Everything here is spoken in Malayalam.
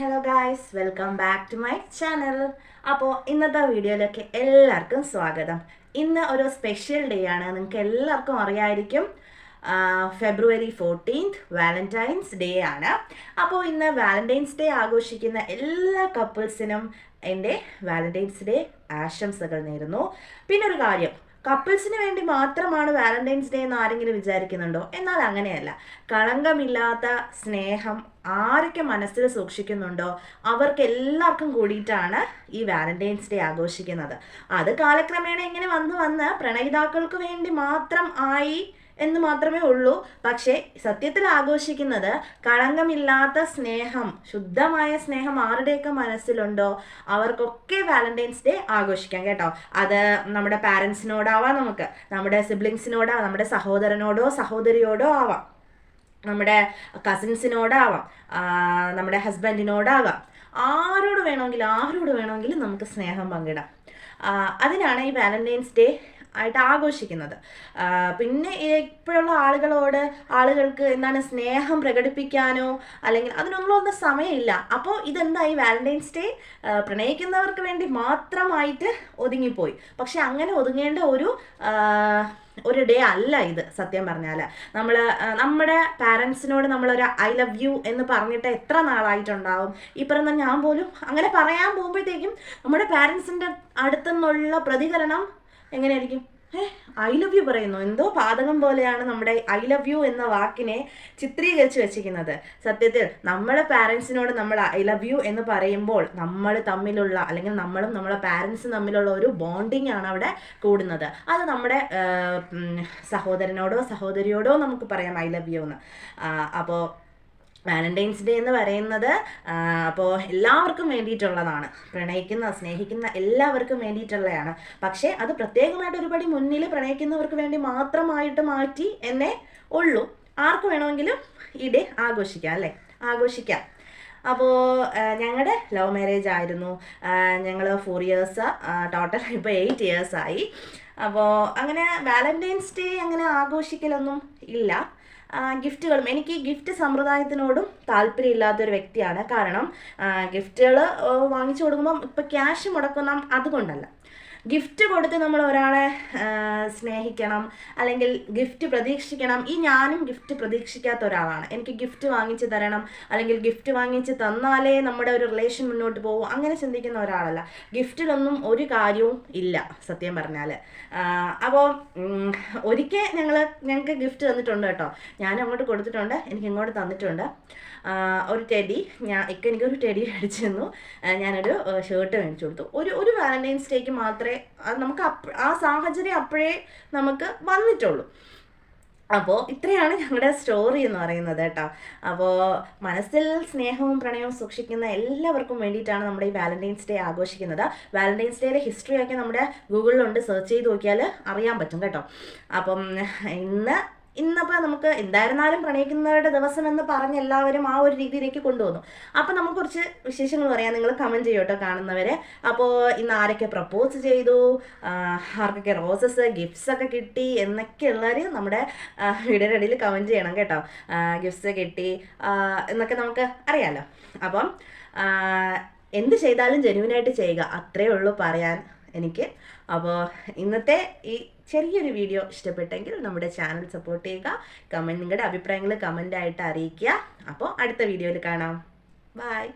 Hello guys welcome back to my channel അപ്പോൾ ഇന്നത്തെ വീഡിയോയിലേക്ക് എല്ലാവർക്കും സ്വാഗതം. ഇന്ന് ഒരു സ്പെഷ്യൽ ഡേ ആണ്. നിങ്ങൾക്ക് എല്ലാവർക്കും അറിയായിരിക്കും ഫെബ്രുവരി ഫോർട്ടീൻത്ത് വാലന്റൈൻസ് ഡേ ആണ്. അപ്പോൾ ഇന്ന് വാലന്റൈൻസ് ഡേ ആഘോഷിക്കുന്ന എല്ലാ കപ്പിൾസിനും എന്റെ വാലന്റൈൻസ് ഡേ ആശംസകൾ നേരുന്നു. പിന്നെ ഒരു കാര്യം കപ്പിൾസിന് വേണ്ടി മാത്രമാണ് വാലന്റൈൻസ് ഡേ എന്ന് ആരെങ്കിലും വിചാരിക്കുന്നുണ്ടോ? എന്നാൽ അങ്ങനെയല്ല. കളങ്കമില്ലാത്ത സ്നേഹം ആരൊക്കെ മനസ്സിൽ സൂക്ഷിക്കുന്നുണ്ടോ? അവർക്ക് എല്ലാവർക്കും കൂടിയിട്ടാണ് ഈ വാലന്റൈൻസ് ഡേ ആഘോഷിക്കുന്നത്. അത് കാലക്രമേണ ഇങ്ങനെ വന്ന് വന്ന് പ്രണയിതാക്കൾക്ക് വേണ്ടി മാത്രം ആയി എന്ന് മാത്രമേ ഉള്ളൂ. പക്ഷേ സത്യത്തിൽ ആഘോഷിക്കുന്നത് കളങ്കമില്ലാത്ത സ്നേഹം ശുദ്ധമായ സ്നേഹം ആരുടെയൊക്കെ മനസ്സിലുണ്ടോ? അവർക്കൊക്കെ വാലന്റൈൻസ് ഡേ ആഘോഷിക്കാം കേട്ടോ. അത് നമ്മുടെ പാരൻസിനോടാവാം നമുക്ക്. നമ്മുടെ സിബ്ലിങ്സിനോടാ നമ്മുടെ സഹോദരനോടോ സഹോദരിയോടോ ആവാം. നമ്മുടെ കസിൻസിനോടാവാം നമ്മുടെ ഹസ്ബൻഡിനോടാകാം ആരോട് വേണമെങ്കിലും ആരോട് വേണമെങ്കിലും നമുക്ക് സ്നേഹം പങ്കിടാം. അതിനാണ് ഈ വാലന്റൈൻസ് ഡേ ആയിട്ട് ആഘോഷിക്കുന്നത്. പിന്നെ ഇപ്പോഴുള്ള ആളുകളോട് ആളുകൾക്ക് എന്താണ് സ്നേഹം പ്രകടിപ്പിക്കാനോ അല്ലെങ്കിൽ അതിനൊന്നും ഒന്നും സമയമില്ല. അപ്പോൾ ഇതെന്തായി? വാലന്റൈൻസ് ഡേ പ്രണയിക്കുന്നവർക്ക് വേണ്ടി മാത്രമായിട്ട് ഒതുങ്ങിപ്പോയി. പക്ഷെ അങ്ങനെ ഒതുങ്ങേണ്ട ഒരു ഒരു ഡേ അല്ല ഇത് സത്യം പറഞ്ഞാൽ നമ്മൾ നമ്മുടെ പാരൻസിനോട് നമ്മളൊരു ഐ ലവ് യു എന്ന് പറഞ്ഞിട്ട് എത്ര നാളായിട്ടുണ്ടാവും? ഈ ഞാൻ പോലും അങ്ങനെ പറയാൻ പോകുമ്പോഴത്തേക്കും നമ്മുടെ പാരൻസിന്റെ അടുത്തുനിന്നുള്ള പ്രതികരണം എങ്ങനെയായിരിക്കും? ഐ ലവ് യു പറയുന്നു. എന്തോ പാതകം പോലെയാണ് നമ്മുടെ ഐ ലവ് യു എന്ന വാക്കിനെ ചിത്രീകരിച്ച് വെച്ചിരിക്കുന്നത്. സത്യത്തിൽ നമ്മുടെ പാരൻസിനോട് നമ്മൾ ഐ ലവ് യു എന്ന് പറയുമ്പോൾ നമ്മൾ തമ്മിലുള്ള അല്ലെങ്കിൽ നമ്മളും നമ്മളെ പാരൻസും തമ്മിലുള്ള ഒരു ബോണ്ടിങ് ആണ് അവിടെ കൂടുന്നത്. അത് നമ്മുടെ സഹോദരനോടോ സഹോദരിയോടോ നമുക്ക് പറയാം ഐ ലവ് യു എന്ന്. അപ്പോൾ വാലന്റൈൻസ് ഡേ എന്ന് പറയുന്നത് അപ്പോൾ എല്ലാവർക്കും വേണ്ടിയിട്ടുള്ളതാണ്. പ്രണയിക്കുന്ന സ്നേഹിക്കുന്ന എല്ലാവർക്കും വേണ്ടിയിട്ടുള്ളതാണ് പക്ഷേ അത് പ്രത്യേകമായിട്ട് ഒരുപടി മുന്നിൽ പ്രണയിക്കുന്നവർക്ക് വേണ്ടി മാത്രമായിട്ട് മാറ്റി എന്നേ ഉള്ളൂ. ആർക്ക് വേണമെങ്കിലും ഈ ഡേ ആഘോഷിക്കാം അല്ലേ? ആഘോഷിക്കാം. അപ്പോൾ ഞങ്ങളുടെ ലവ് മാരേജ് ആയിരുന്നു. ഞങ്ങൾ ഫോർ ഇയേഴ്സ് ടോട്ടൽ ഇപ്പോൾ എയ്റ്റ് ഇയേഴ്സ് ആയി. അപ്പോൾ അങ്ങനെ വാലന്റൈൻസ് ഡേ അങ്ങനെ ആഘോഷിക്കലൊന്നും ഇല്ല. ഗിഫ്റ്റുകളും എനിക്ക് ഗിഫ്റ്റ് സമ്പ്രദായത്തിനോടും താല്പര്യമില്ലാത്തൊരു വ്യക്തിയാണ്. കാരണം ഗിഫ്റ്റുകൾ വാങ്ങിച്ചു കൊടുക്കുമ്പം ഇപ്പം ക്യാഷ് മുടക്കുന്ന അതുകൊണ്ടല്ല. ഗിഫ്റ്റ് കൊടുത്ത് നമ്മൾ ഒരാളെ സ്നേഹിക്കണം അല്ലെങ്കിൽ ഗിഫ്റ്റ് പ്രതീക്ഷിക്കണം. ഈ ഞാനും ഗിഫ്റ്റ് പ്രതീക്ഷിക്കാത്ത ഒരാളാണ്. എനിക്ക് ഗിഫ്റ്റ് വാങ്ങിച്ച് തരണം അല്ലെങ്കിൽ ഗിഫ്റ്റ് വാങ്ങിച്ച് തന്നാലേ നമ്മുടെ ഒരു റിലേഷൻ മുന്നോട്ട് പോകും അങ്ങനെ ചിന്തിക്കുന്ന ഒരാളല്ല. ഗിഫ്റ്റിലൊന്നും ഒരു കാര്യവും ഇല്ല സത്യം പറഞ്ഞാൽ അപ്പോൾ ഒരിക്കൽ ഞങ്ങൾ ഞങ്ങൾക്ക് ഗിഫ്റ്റ് തന്നിട്ടുണ്ട് കേട്ടോ. ഞാൻ അങ്ങോട്ട് കൊടുത്തിട്ടുണ്ട് എനിക്ക് ഇങ്ങോട്ട് തന്നിട്ടുണ്ട്. ഒരു ടെഡി ഞാൻ ഇക്ക എനിക്കൊരു ടെഡി മേടിച്ചു ഞാനൊരു ഷർട്ട് മേടിച്ചു കൊടുത്തു. ഒരു ഒരു വാലന്റൈൻസ് ഡേക്ക് മാത്രമേ അത് നമുക്ക് ആ സാഹചര്യം അപ്പോഴേ നമുക്ക് വന്നിട്ടുള്ളൂ. അപ്പോൾ ഇത്രയാണ് ഞങ്ങളുടെ സ്റ്റോറി എന്ന് പറയുന്നത് കേട്ടോ. അപ്പോൾ മനസ്സിൽ സ്നേഹവും പ്രണയവും സൂക്ഷിക്കുന്ന എല്ലാവർക്കും വേണ്ടിയിട്ടാണ് നമ്മുടെ ഈ വാലന്റൈൻസ് ഡേ ആഘോഷിക്കുന്നത്. വാലന്റൈൻസ് ഡേയുടെ ഹിസ്റ്ററി ഒക്കെ നമ്മുടെ ഗൂഗിളിലുണ്ട് സെർച്ച് ചെയ്ത് നോക്കിയാൽ അറിയാൻ പറ്റും കേട്ടോ. അപ്പം ഇന്ന് ഇന്നപ്പോൾ നമുക്ക് എന്തായിരുന്നാലും പ്രണയിക്കുന്നവരുടെ ദിവസം എന്ന് പറഞ്ഞ് എല്ലാവരും ആ ഒരു രീതിയിലേക്ക് കൊണ്ടുവന്നു. അപ്പോൾ നമുക്ക് കുറച്ച് വിശേഷങ്ങൾ പറയാം. നിങ്ങൾ കമന്റ് ചെയ്യും കേട്ടോ കാണുന്നവരെ. അപ്പോൾ ഇന്ന് ആരൊക്കെ പ്രപ്പോസ് ചെയ്തു? ആർക്കൊക്കെ റോസസ് ഗിഫ്റ്റ്സ് ഒക്കെ കിട്ടി എന്നൊക്കെ എന്നൊക്കെയുള്ളവർ നമ്മുടെ വീടിന്റെ ഇടയിൽ കമന്റ് ചെയ്യണം കേട്ടോ. ഗിഫ്റ്റ്സ് കിട്ടി. എന്നൊക്കെ നമുക്ക് അറിയാമല്ലോ അപ്പം എന്ത് ചെയ്താലും ജെനുവിനായിട്ട് ചെയ്യുക. അത്രേ ഉള്ളൂ പറയാൻ. എനിക്ക്. അപ്പോൾ ഇന്നത്തെ ഈ ചെറിയൊരു വീഡിയോ ഇഷ്ടപ്പെട്ടെങ്കിൽ നമ്മുടെ ചാനൽ സപ്പോർട്ട് ചെയ്യുക. കമന്റ് നിങ്ങളുടെ അഭിപ്രായങ്ങൾ കമന്റായിട്ട് അറിയിക്കുക. അപ്പോൾ അടുത്ത വീഡിയോയിൽ കാണാം. ബൈ